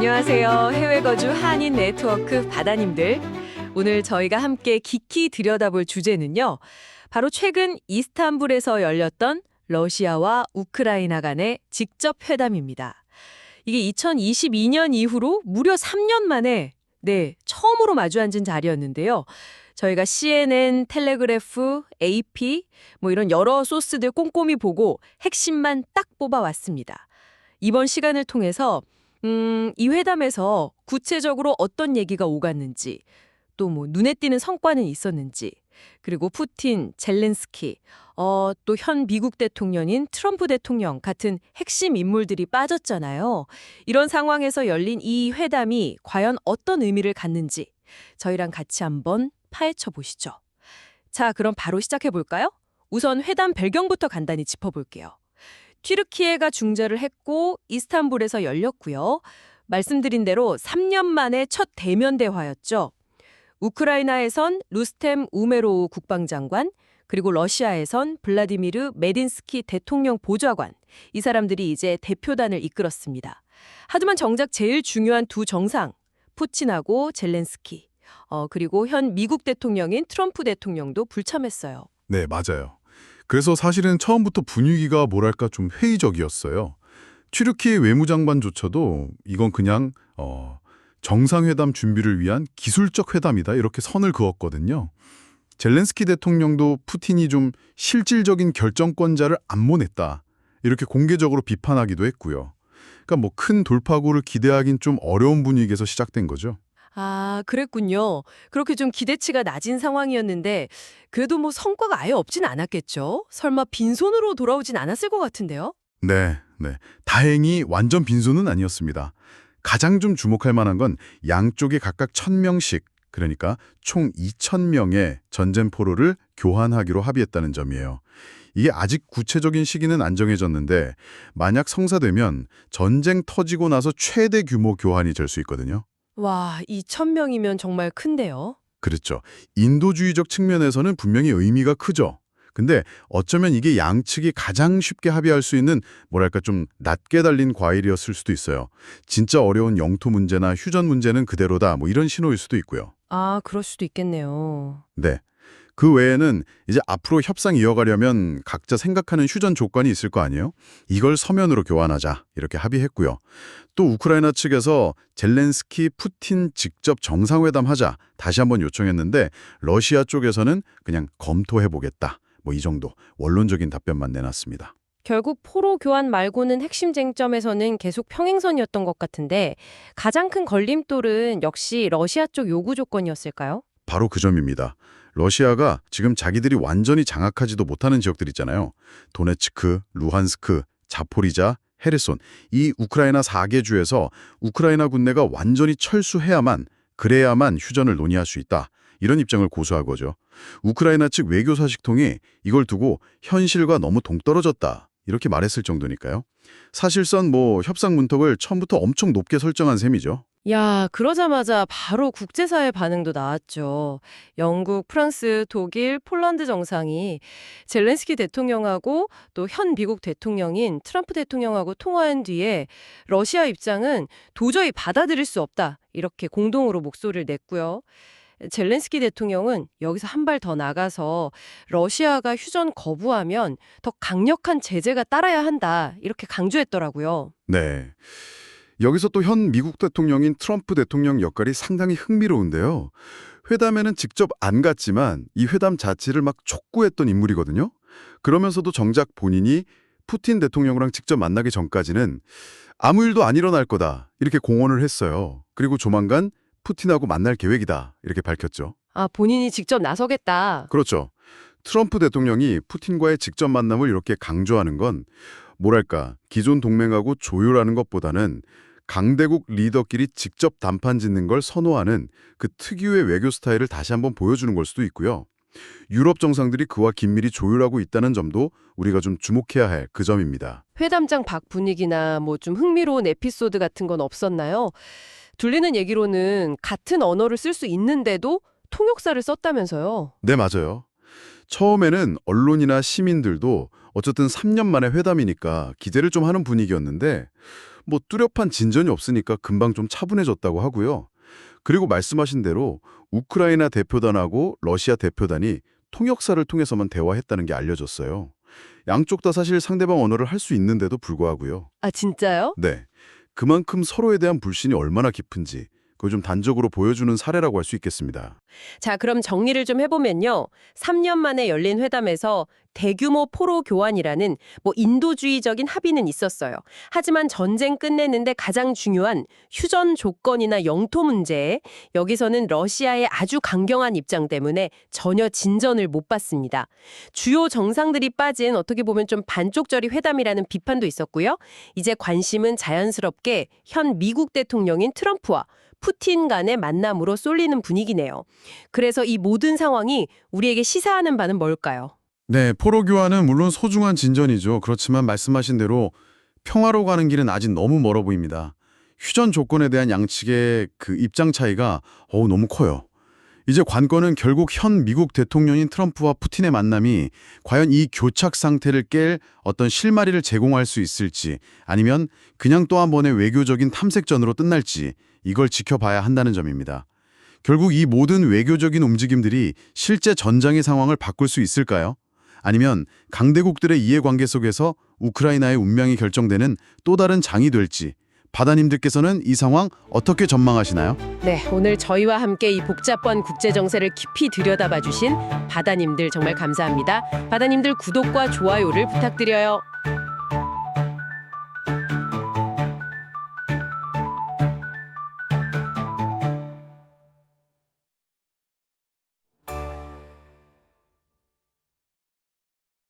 안녕하세요. 해외 거주 한인 네트워크 바다님들. 오늘 저희가 함께 깊이 들여다볼 주제는요. 바로 최근 이스탄불에서 열렸던 러시아와 우크라이나 간의 직접 회담입니다. 이게 2022년 이후로 무려 3년 만에 네, 처음으로 마주 앉은 자리였는데요. 저희가 CNN, 텔레그래프, AP 뭐 이런 여러 소스들 꼼꼼히 보고 핵심만 딱 뽑아왔습니다. 이번 시간을 통해서 음, 이 회담에서 구체적으로 어떤 얘기가 오갔는지, 또 뭐 눈에 띄는 성과는 있었는지, 그리고 푸틴, 젤렌스키, 어, 또 현 미국 대통령인 트럼프 대통령 같은 핵심 인물들이 빠졌잖아요. 이런 상황에서 열린 이 회담이 과연 어떤 의미를 갖는지 저희랑 같이 한번 파헤쳐 보시죠. 자, 그럼 바로 시작해 볼까요? 우선 회담 배경부터 간단히 짚어볼게요. 튀르키예가 중재를 했고 이스탄불에서 열렸고요. 말씀드린 대로 3년 만에 첫 대면 대화였죠. 우크라이나에선 루스템 우메로우 국방장관, 그리고 러시아에선 블라디미르 메딘스키 대통령 보좌관, 이 사람들이 이제 대표단을 이끌었습니다. 하지만 정작 제일 중요한 두 정상, 푸틴하고 젤렌스키, 어, 그리고 현 미국 대통령인 트럼프 대통령도 불참했어요. 네, 맞아요. 그래서 사실은 처음부터 분위기가 뭐랄까 좀 회의적이었어요. 튀르키 외무장관조차도 이건 그냥 어, 정상회담 준비를 위한 기술적 회담이다 이렇게 선을 그었거든요. 젤렌스키 대통령도 푸틴이 좀 실질적인 결정권자를 안모냈다 이렇게 공개적으로 비판하기도 했고요. 그러니까 뭐 큰 돌파구를 기대하긴 좀 어려운 분위기에서 시작된 거죠. 아, 그랬군요. 그렇게 좀 기대치가 낮은 상황이었는데 그래도 뭐 성과가 아예 없진 않았겠죠? 설마 빈손으로 돌아오진 않았을 것 같은데요? 네, 네. 다행히 완전 빈손은 아니었습니다. 가장 좀 주목할 만한 건 양쪽이 각각 1000명씩, 그러니까 총 2000명의 전쟁포로를 교환하기로 합의했다는 점이에요. 이게 아직 구체적인 시기는 안 정해졌는데 만약 성사되면 전쟁 터지고 나서 최대 규모 교환이 될 수 있거든요. 와, 2,000명이면 정말 큰데요? 그렇죠. 인도주의적 측면에서는 분명히 의미가 크죠. 근데 어쩌면 이게 양측이 가장 쉽게 합의할 수 있는 뭐랄까 좀 낮게 달린 과일이었을 수도 있어요. 진짜 어려운 영토 문제나 휴전 문제는 그대로다 뭐 이런 신호일 수도 있고요. 아, 그럴 수도 있겠네요. 네. 그 외에는 이제 앞으로 협상 이어가려면 각자 생각하는 휴전 조건이 있을 거 아니에요? 이걸 서면으로 교환하자 이렇게 합의했고요. 또 우크라이나 측에서 젤렌스키, 푸틴 직접 정상회담하자 다시 한번 요청했는데 러시아 쪽에서는 그냥 검토해보겠다. 뭐 이 정도 원론적인 답변만 내놨습니다. 결국 포로 교환 말고는 핵심 쟁점에서는 계속 평행선이었던 것 같은데 가장 큰 걸림돌은 역시 러시아 쪽 요구 조건이었을까요? 바로 그 점입니다. 러시아가 지금 자기들이 완전히 장악하지도 못하는 지역들 있잖아요. 도네츠크, 루한스크, 자포리자, 헤르손 이 우크라이나 4개 주에서 우크라이나 군대가 완전히 철수해야만 그래야만 휴전을 논의할 수 있다. 이런 입장을 고수한 거죠. 우크라이나 측 외교사식통이 이걸 두고 현실과 너무 동떨어졌다. 이렇게 말했을 정도니까요. 사실상 뭐 협상 문턱을 처음부터 엄청 높게 설정한 셈이죠. 야, 그러자마자 바로 국제사회 반응도 나왔죠. 영국, 프랑스, 독일, 폴란드 정상이 젤렌스키 대통령하고 또 현 미국 대통령인 트럼프 대통령하고 통화한 뒤에 러시아 입장은 도저히 받아들일 수 없다. 이렇게 공동으로 목소리를 냈고요. 젤렌스키 대통령은 여기서 한 발 더 나가서 러시아가 휴전 거부하면 더 강력한 제재가 따라야 한다. 이렇게 강조했더라고요. 네. 여기서 또 현 미국 대통령인 트럼프 대통령 역할이 상당히 흥미로운데요. 회담에는 직접 안 갔지만 이 회담 자체를 막 촉구했던 인물이거든요. 그러면서도 정작 본인이 푸틴 대통령이랑 직접 만나기 전까지는 아무 일도 안 일어날 거다 이렇게 공언을 했어요. 그리고 조만간 푸틴하고 만날 계획이다 이렇게 밝혔죠. 아, 본인이 직접 나서겠다. 그렇죠. 트럼프 대통령이 푸틴과의 직접 만남을 이렇게 강조하는 건 뭐랄까 기존 동맹하고 조율하는 것보다는 강대국 리더끼리 직접 단판 짓는 걸 선호하는 그 특유의 외교 스타일을 다시 한번 보여주는 걸 수도 있고요. 유럽 정상들이 그와 긴밀히 조율하고 있다는 점도 우리가 좀 주목해야 할 그 점입니다. 회담장 밖 분위기나 뭐 좀 흥미로운 에피소드 같은 건 없었나요? 들리는 얘기로는 같은 언어를 쓸 수 있는데도 통역사를 썼다면서요. 네, 맞아요. 처음에는 언론이나 시민들도 어쨌든 3년 만에 회담이니까 기대를 좀 하는 분위기였는데 뭐 뚜렷한 진전이 없으니까 금방 좀 차분해졌다고 하고요. 그리고 말씀하신 대로 우크라이나 대표단하고 러시아 대표단이 통역사를 통해서만 대화했다는 게 알려졌어요. 양쪽 다 사실 상대방 언어를 할 수 있는데도 불구하고요. 아, 진짜요? 네. 그만큼 서로에 대한 불신이 얼마나 깊은지 그걸 좀 단적으로 보여주는 사례라고 할 수 있겠습니다. 자, 그럼 정리를 좀 해보면요. 3년 만에 열린 회담에서 대규모 포로 교환이라는 뭐 인도주의적인 합의는 있었어요. 하지만 전쟁 끝내는데 가장 중요한 휴전 조건이나 영토 문제에 여기서는 러시아의 아주 강경한 입장 때문에 전혀 진전을 못 봤습니다. 주요 정상들이 빠진 어떻게 보면 좀 반쪽짜리 회담이라는 비판도 있었고요. 이제 관심은 자연스럽게 현 미국 대통령인 트럼프와 푸틴 간의 만남으로 쏠리는 분위기네요. 그래서 이 모든 상황이 우리에게 시사하는 바는 뭘까요? 네, 포로 교환은 물론 소중한 진전이죠. 그렇지만 말씀하신 대로 평화로 가는 길은 아직 너무 멀어 보입니다. 휴전 조건에 대한 양측의 그 입장 차이가 어우 너무 커요. 이제 관건은 결국 현 미국 대통령인 트럼프와 푸틴의 만남이 과연 이 교착 상태를 깰 어떤 실마리를 제공할 수 있을지 아니면 그냥 또 한 번의 외교적인 탐색전으로 끝날지 이걸 지켜봐야 한다는 점입니다. 결국 이 모든 외교적인 움직임들이 실제 전장의 상황을 바꿀 수 있을까요? 아니면 강대국들의 이해관계 속에서 우크라이나의 운명이 결정되는 또 다른 장이 될지 바다님들께서는 이 상황 어떻게 전망하시나요? 네, 오늘 저희와 함께 이 복잡한 국제 정세를 깊이 들여다봐 주신 바다님들 정말 감사합니다. 바다님들 구독과 좋아요를 부탁드려요.